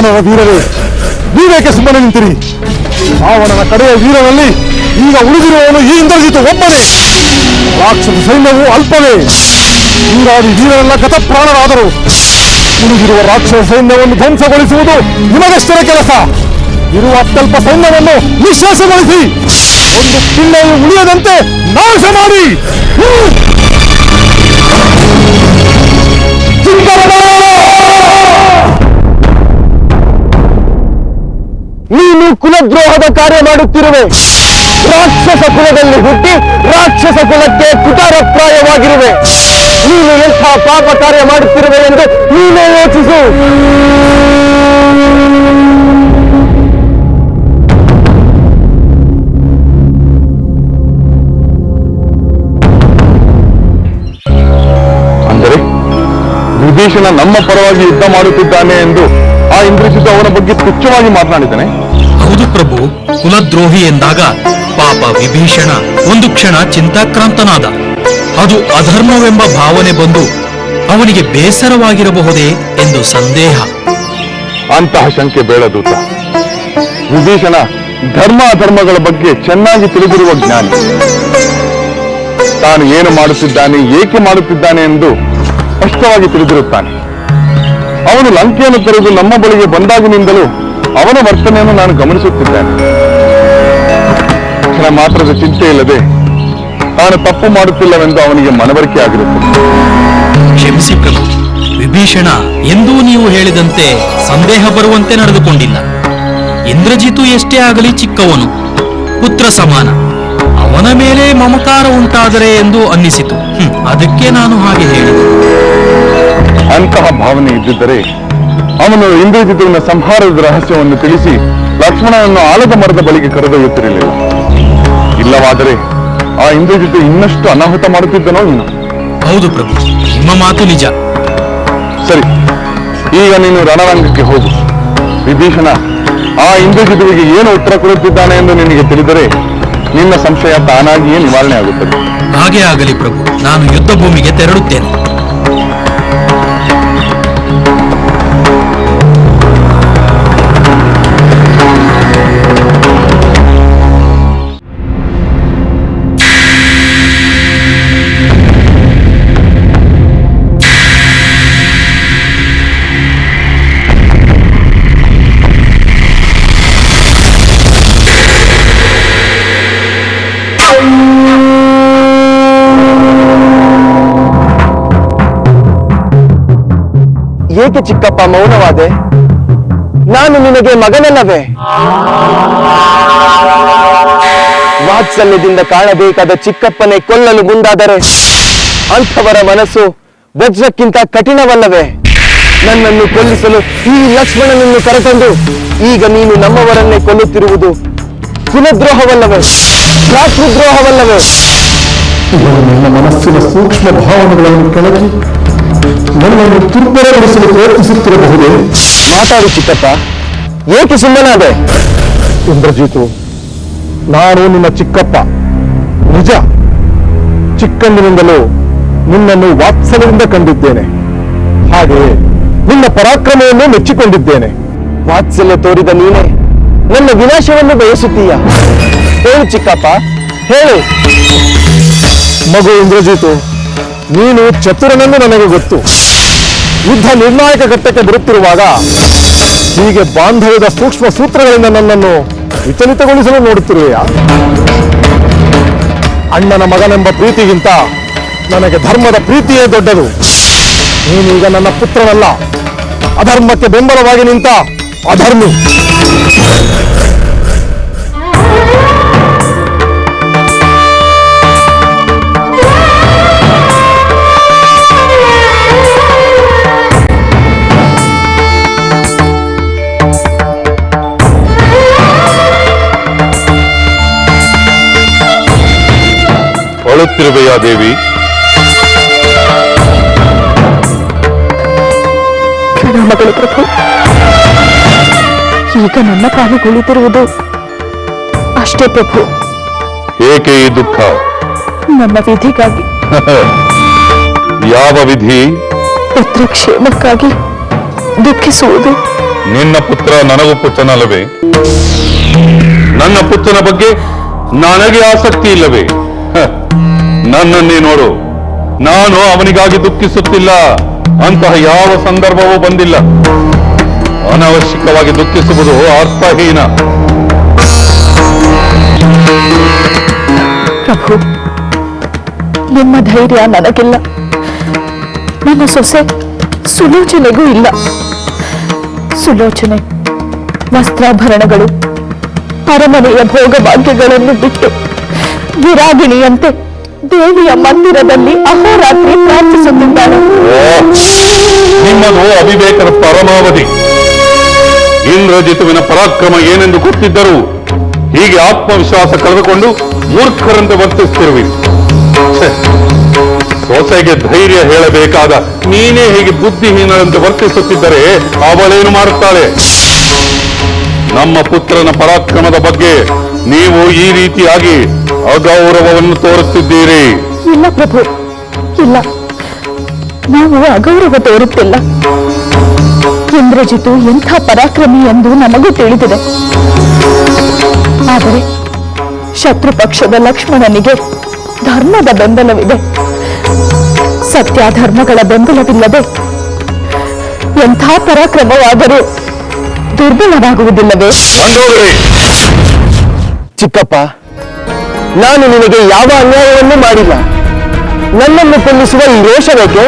ವಾನರ ವೀರರೇ ನೀವೇಕೆ ಸುಮ್ಮನೆ ನಿಂತಿರಿ? ರಾವಣನ ಕಡೆಯ ವೀರನಲ್ಲಿ ಈಗ ಉಳಿದಿರುವವನು ಈ ಇಂದ್ರಜಿತ್ ಒಬ್ಬನೇ. ರಾಕ್ಷಸ ಸೈನ್ಯವು ಅಲ್ಪವೇ. ಹೀಗಾಗಿ ವೀರರೆಲ್ಲ ಗತಪ್ರಾಣರಾದರು. ಉಳಿದಿರುವ ರಾಕ್ಷಸ ಸೈನ್ಯವನ್ನು ಧ್ವಂಸಗೊಳಿಸುವುದು ನಿಮಗಷ್ಟರ ಕೆಲಸ? ಇರುವ ಅತ್ಯಲ್ಪ ಸೈನ್ಯವನ್ನು ನಿಶ್ವಾಸಗೊಳಿಸಿ. ಒಂದು ಪಿಳ್ಳೆಯು ಉಳಿಯದಂತೆ ನಾಶ ಮಾಡಿ. ಕುಲದ್ರೋಹದ ಕಾರ್ಯ ಮಾಡುತ್ತಿರುವೆ. ರಾಕ್ಷಸ ಕುಲದಲ್ಲಿ ಹುಟ್ಟಿ ರಾಕ್ಷಸ ಕುಲಕ್ಕೆ ಕುಟಾರಪ್ರಾಯವಾಗಿರುವೆ. ನೀನು ಎಂಥ ಪಾಪ ಕಾರ್ಯ ಮಾಡುತ್ತಿರುವೆ ಎಂದು ನೀನೇ ಯೋಚಿಸು. ಅಂದರೆ ವಿಭೀಷಣ ನಮ್ಮ ಪರವಾಗಿ ಯುದ್ಧ ಮಾಡುತ್ತಿದ್ದಾನೆ ಎಂದು ಆ ಇಂದ್ರಜಿತ್ ಅವನ ಬಗ್ಗೆ ತುಚ್ಛವಾಗಿ ಮಾತನಾಡಿದ್ದಾನೆ. ಹೌದು ಪ್ರಭು. ಕುಲದ್ರೋಹಿ ಎಂದಾಗ ಪಾಪ ವಿಭೀಷಣ ಒಂದು ಕ್ಷಣ ಚಿಂತಾಕ್ರಾಂತನಾದ. ಅದು ಅಧರ್ಮವೆಂಬ ಭಾವನೆ ಬಂದು ಅವನಿಗೆ ಬೇಸರವಾಗಿರಬಹುದೇ ಎಂದು ಸಂದೇಹ. ಅಂತಹ ಶಂಕೆ ಬೇಡದೂತ ವಿಭೀಷಣ ಧರ್ಮ ಅಧರ್ಮಗಳ ಬಗ್ಗೆ ಚೆನ್ನಾಗಿ ತಿಳಿದಿರುವ ಜ್ಞಾನಿ. ತಾನು ಏನು ಮಾಡುತ್ತಿದ್ದಾನೆ ಏಕೆ ಮಾಡುತ್ತಿದ್ದಾನೆ ಎಂದು ಸ್ಪಷ್ಟವಾಗಿ ತಿಳಿದಿರುತ್ತಾನೆ. ಅವನು ಲಂಕೆಯನ್ನು ತೆರೆದು ನಮ್ಮ ಬಳಿಗೆ ಬಂದಾಗಿನಿಂದಲೂ ಅವನ ವರ್ತನೆಯನ್ನು ನಾನು ಗಮನಿಸುತ್ತಿದ್ದೇನೆ. ಕ್ಷಣ ಮಾತ್ರದ ಚಿಂತೆ ಇಲ್ಲದೆ ತಾನು ತಪ್ಪು ಮಾಡುತ್ತಿಲ್ಲವೆಂದು ಅವನಿಗೆ ಮನವರಿಕೆ ಆಗಿರುತ್ತದೆ. ಕ್ಷಮಿಸಿ ಪ್ರಭು ವಿಭೀಷಣ ಎಂದೂ ನೀವು ಹೇಳಿದಂತೆ ಸಂದೇಹ ಬರುವಂತೆ ನಡೆದುಕೊಂಡಿಲ್ಲ. ಇಂದ್ರಜಿತು ಎಷ್ಟೇ ಆಗಲಿ ಚಿಕ್ಕವನು ಪುತ್ರ ಸಮಾನ. ಅವನ ಮೇಲೆ ಮಮಕಾರ ಉಂಟಾದರೆ ಎಂದು ಅನ್ನಿಸಿತು. ಅದಕ್ಕೆ ನಾನು ಹಾಗೆ ಹೇಳಿದೆ. ಅಂತಹ ಭಾವನೆ ಇದ್ದಿದ್ದರೆ ಅವನು ಇಂದ್ರಜಿತುವಿನ ಸಂಹಾರದ ರಹಸ್ಯವನ್ನು ತಿಳಿಸಿ ಲಕ್ಷ್ಮಣನನ್ನು ಆಲದ ಮರದ ಬಳಿಗೆ ಕರೆದೊಯ್ಯುತ್ತಿರಲಿಲ್ಲ. ಇಲ್ಲವಾದರೆ ಆ ಇಂದ್ರಜಿತು ಇನ್ನಷ್ಟು ಅನಾಹುತ ಮಾಡುತ್ತಿದ್ದನೋ ಇನ್ನು? ಹೌದು ಪ್ರಭು ನಿಮ್ಮ ಮಾತು ನಿಜ. ಸರಿ ಈಗ ನೀನು ರಣರಂಗಕ್ಕೆ ಹೋಗು. ವಿಭೀಷಣ ಆ ಇಂದ್ರಜಿತುವಿಗೆ ಏನು ಉತ್ತರ ಕೊಡುತ್ತಿದ್ದಾನೆ ಎಂದು ನಿನಗೆ ತಿಳಿದರೆ ನಿನ್ನ ಸಂಶಯ ತಾನಾಗಿಯೇ ನಿವಾರಣೆ ಆಗುತ್ತದೆ. ಹಾಗೆ ಆಗಲಿ ಪ್ರಭು ನಾನು ಯುದ್ಧ ಭೂಮಿಗೆ ತೆರಳುತ್ತೇನೆ. ಏಕೆ ಚಿಕ್ಕಪ್ಪ ಮೌನವಾದೆ? ನಾನು ನಿನಗೆ ಮಗನಲ್ಲವೇ? ವಾತ್ಸಲ್ಯದಿಂದ ಕಾಣಬೇಕಾದ ಚಿಕ್ಕಪ್ಪನೇ ಕೊಲ್ಲಲು ಮುಂದಾದರೆ ಅಂಥವರ ಮನಸ್ಸು ವಜ್ರಕ್ಕಿಂತ ಕಠಿಣವಲ್ಲವೇ? ನನ್ನನ್ನು ಕೊಲ್ಲಿಸಲು ಈ ಲಕ್ಷ್ಮಣನನ್ನು ಕರೆತಂದು ಈಗ ನೀನು ನಮ್ಮವರನ್ನೇ ಕೊಲ್ಲುತ್ತಿರುವುದು ಕುಲದ್ರೋಹವಲ್ಲವೇ? ಭ್ರಾತೃದ್ರೋಹವಲ್ಲವೇ ನಿನ್ನ ಮನಸ್ಸಿನ ಸೂಕ್ಷ್ಮ ಭಾವನೆಗಳನ್ನು ಕೆಳಗಿ ನನ್ನನ್ನು ದುರ್ಬಲಗೊಳಿಸಲು ಪ್ರಯತ್ನಿಸುತ್ತಿರಬಹುದು? ಮಾತಾಡಿ ಚಿಕ್ಕಪ್ಪ. ಏಕೆ ಸುಮ್ಮನಾದೆ? ಇಂದ್ರಜಿತು ನಾನು ನಿನ್ನ ಚಿಕ್ಕಪ್ಪ. ನಿಜ. ಚಿಕ್ಕಂದಿನಿಂದಲೂ ನಿನ್ನನ್ನು ವಾತ್ಸಲ್ಯದಿಂದ ಕಂಡಿದ್ದೇನೆ. ಹಾಗೆಯೇ ನಿನ್ನ ಪರಾಕ್ರಮವನ್ನು ಮೆಚ್ಚಿಕೊಂಡಿದ್ದೇನೆ. ವಾತ್ಸಲ್ಯ ತೋರಿದ ನೀನೆ ನನ್ನ ವಿನಾಶವನ್ನು ಬಯಸುತ್ತೀಯ. ಹೇಳು ಚಿಕ್ಕಪ್ಪ ಹೇಳು. ಮಗು ಇಂದ್ರಜಿತು ನೀನು ಚತುರನೆಂದು ನನಗೆ ಗೊತ್ತು. ಯುದ್ಧ ನಿರ್ಣಾಯಕ ಘಟ್ಟಕ್ಕೆ ಬರುತ್ತಿರುವಾಗ ಹೀಗೆ ಬಾಂಧವ್ಯದ ಸೂಕ್ಷ್ಮ ಸೂತ್ರಗಳಿಂದ ನನ್ನನ್ನು ವಿಚಲಿತಗೊಳಿಸಲು ನೋಡುತ್ತಿರುವೆಯ? ಅಣ್ಣನ ಮಗನೆಂಬ ಪ್ರೀತಿಗಿಂತ ನನಗೆ ಧರ್ಮದ ಪ್ರೀತಿಯೇ ದೊಡ್ಡದು. ನೀನೀಗ ನನ್ನ ಪುತ್ರನಲ್ಲ. ಅಧರ್ಮಕ್ಕೆ ಬೆಂಬಲವಾಗಿ ನಿಂತ ಅಧರ್ಮಿ. ಅಳುತ್ತಿರುವೆಯಾ ದೇವಿ ಮಗಳು ಪ್ರಭು ಈಗ ನನ್ನ ಪಾಲಿಗುಳಿತಿರುವುದು ಅಷ್ಟೇ ಪ್ರಭು. ಏಕೆ ಈ ದುಃಖ? ನನ್ನ ವಿಧಿಗಾಗಿ ಯಾವ ವಿಧಿ? ಪುತ್ರ ಕ್ಷೇಮಕ್ಕಾಗಿ ದುಃಖಿಸುವುದು. ನಿನ್ನ ಪುತ್ರ ನನಗೂ ಪುತ್ರನಲ್ಲವೇ? ನನ್ನ ಪುತ್ರನ ಬಗ್ಗೆ ನನಗೆ ಆಸಕ್ತಿ ಇಲ್ಲವೇ? ನನ್ನನ್ನೇ ನೋಡು. ನಾನು ಅವನಿಗಾಗಿ ದುಃಖಿಸುತ್ತಿಲ್ಲ. ಅಂತಹ ಯಾವ ಸಂದರ್ಭವೂ ಬಂದಿಲ್ಲ. ಅನಾವಶ್ಯಕವಾಗಿ ದುಃಖಿಸುವುದು ಅರ್ಥಹೀನ. ಪ್ರಭು, ನಿಮ್ಮ ಧೈರ್ಯ ನನಗಿಲ್ಲ. ನನ್ನ ಸೊಸೆ ಸುಲೋಚನೆಗೂ ಇಲ್ಲ. ಸುಲೋಚನೆ, ವಸ್ತ್ರಾಭರಣಗಳು, ಅರಮನೆಯ ಭೋಗಭಾಗ್ಯಗಳನ್ನು ಬಿಟ್ಟು, ವಿರಾಗಿಣಿಯಂತೆ ದೇವಿಯ ಮಂದಿರದಲ್ಲಿ ಅಹೋರಾತ್ರಿ ಪ್ರಾರ್ಥಿಸುತ್ತಿದ್ದಾನೆ. ನಿಮ್ಮದು ಅವಿವೇಕದ ಪರಮಾವಧಿ. ಇಂದ್ರಜಿತುವಿನ ಪರಾಕ್ರಮ ಏನೆಂದು ಗೊತ್ತಿದ್ದರು ಹೀಗೆ ಆತ್ಮವಿಶ್ವಾಸ ಕಳೆದುಕೊಂಡು ಮೂರ್ಖರಂತೆ ವರ್ತಿಸ್ತಿರುವಿ. ಸೊಸೆಗೆ ಧೈರ್ಯ ಹೇಳಬೇಕಾದ ನೀನೇ ಹೀಗೆ ಬುದ್ಧಿಹೀನರಂತೆ ವರ್ತಿಸುತ್ತಿದ್ದರೆ ಅವಳೇನು ಮಾಡುತ್ತಾಳೆ? ನಮ್ಮ ಪುತ್ರನ ಪರಾಕ್ರಮದ ಬಗ್ಗೆ ನೀವು ಈ ರೀತಿಯಾಗಿ ಅಗೌರವವನ್ನು ತೋರುತ್ತಿದ್ದೀರಿ. ಇಲ್ಲ ಪ್ರಭು ಇಲ್ಲ. ನಾವು ಅಗೌರವ ತೋರುತ್ತಿಲ್ಲ. ಇಂದ್ರಜಿತು ಎಂಥ ಪರಾಕ್ರಮಿ ಎಂದು ನಮಗೂ ತಿಳಿದಿದೆ. ಆದರೆ ಶತ್ರು ಪಕ್ಷದ ಲಕ್ಷ್ಮಣನಿಗೆ ಧರ್ಮದ ಬೆಂಬಲವಿದೆ. ಸತ್ಯಾಧರ್ಮಗಳ ಬೆಂಬಲವಿಲ್ಲದೆ ಎಂಥ ಪರಾಕ್ರಮವಾದರೂ ದುರ್ಬಲವಾಗುವುದಿಲ್ಲವೇ? ಚಿಕ್ಕಪ್ಪ ನಾನು ನಿನಗೆ ಯಾವ ಅನ್ಯಾಯವನ್ನು ಮಾಡಿಲ್ಲ. ನನ್ನನ್ನು ಕೊಲ್ಲಿಸುವ ಈ ರೋಷವೇಕೆ?